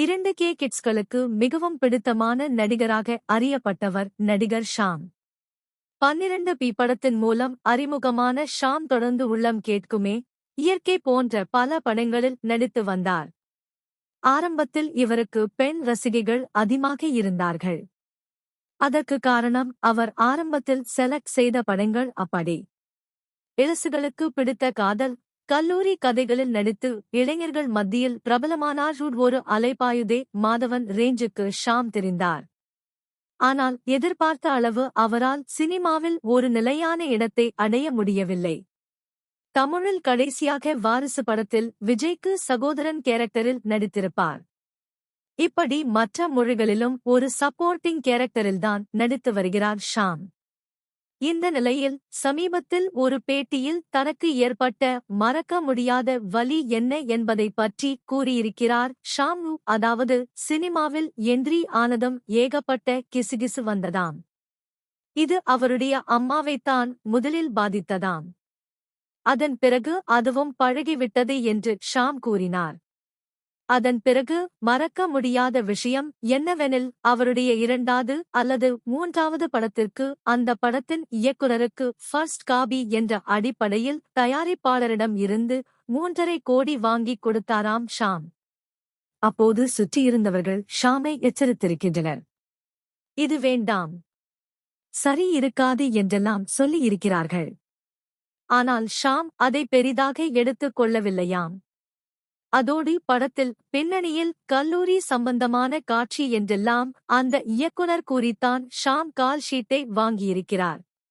இரண்டு கே கிட்ஸ்களுக்கு மிகவும் பிடித்தமான நடிகராக அறியப்பட்டவர் நடிகர் ஷாம். பன்னிரண்டு பி படத்தின் மூலம் அறிமுகமான ஷாம் தொடர்ந்து உள்ளம் கேட்குமே இயற்கை போன்ற பல படங்களில் நடித்து வந்தார். ஆரம்பத்தில் இவருக்கு பெண் ரசிகைகள் அதிகமாக இருந்தார்கள். அதற்கு காரணம் அவர் ஆரம்பத்தில் செலக்ட் செய்த படங்கள் அப்படி. இளசுகளுக்கு பிடித்த காதல் கல்லூரி கதைகளில் நடித்து இளைஞர்கள் மத்தியில் பிரபலமானார் ஒரு அலைபாயுதே மாதவன் ரேஞ்சுக்கு ஷாம் தெரிந்தார். ஆனால் எதிர்பார்த்த அளவு அவரால் சினிமாவில் ஒரு நிலையான இடத்தை அடைய முடியவில்லை. தமிழில் கடைசியாக வாரிசு படத்தில் விஜய்க்கு சகோதரன் கேரக்டரில் நடித்திருப்பார். இப்படி மற்ற மொழிகளிலும் ஒரு சப்போர்ட்டிங் கேரக்டரில்தான் நடித்து வருகிறார் ஷாம். இந்த நிலையில் சமீபத்தில் ஒரு பேட்டியில் தனக்கு ஏற்பட்ட மறக்க முடியாத வலி என்ன என்பதை பற்றி கூறியிருக்கிறார். ஷாம்னு அதாவது சினிமாவில் எந்திரி ஆனதும் ஏகப்பட்ட கிசுகிசு வந்ததாம். இது அவருடைய அம்மாவைத்தான் முதலில் பாதித்ததாம். அதன் பிறகு அதுவும் பழகிவிட்டது என்று ஷாம் கூறினார். அதன் பிறகு மறக்க முடியாத விஷயம் என்னவெனில் அவருடைய இரண்டாவது அல்லது மூன்றாவது படத்திற்கு அந்த படத்தின் இயக்குனருக்கு ஃபர்ஸ்ட் காபி என்ற அடிப்படையில் தயாரிப்பாளரிடம் இருந்து மூன்றரை கோடி வாங்கிக் கொடுத்தாராம் ஷாம். அப்போது சுற்றியிருந்தவர்கள் ஷாமை எச்சரித்திருக்கின்றனர். இது வேண்டாம். சரி இருக்காது என்றெல்லாம் சொல்லியிருக்கிறார்கள். ஆனால் ஷாம் அதை பெரிதாக எடுத்துக் கொள்ளவில்லையாம். அதோடு படத்தில் பின்னணியில் கல்லூரி சம்பந்தமான காட்சி என்றெல்லாம் அந்த இயக்குனர் கூறித்தான் ஷாம் கால் ஷீட்டை வாங்கியிருக்கிறார்.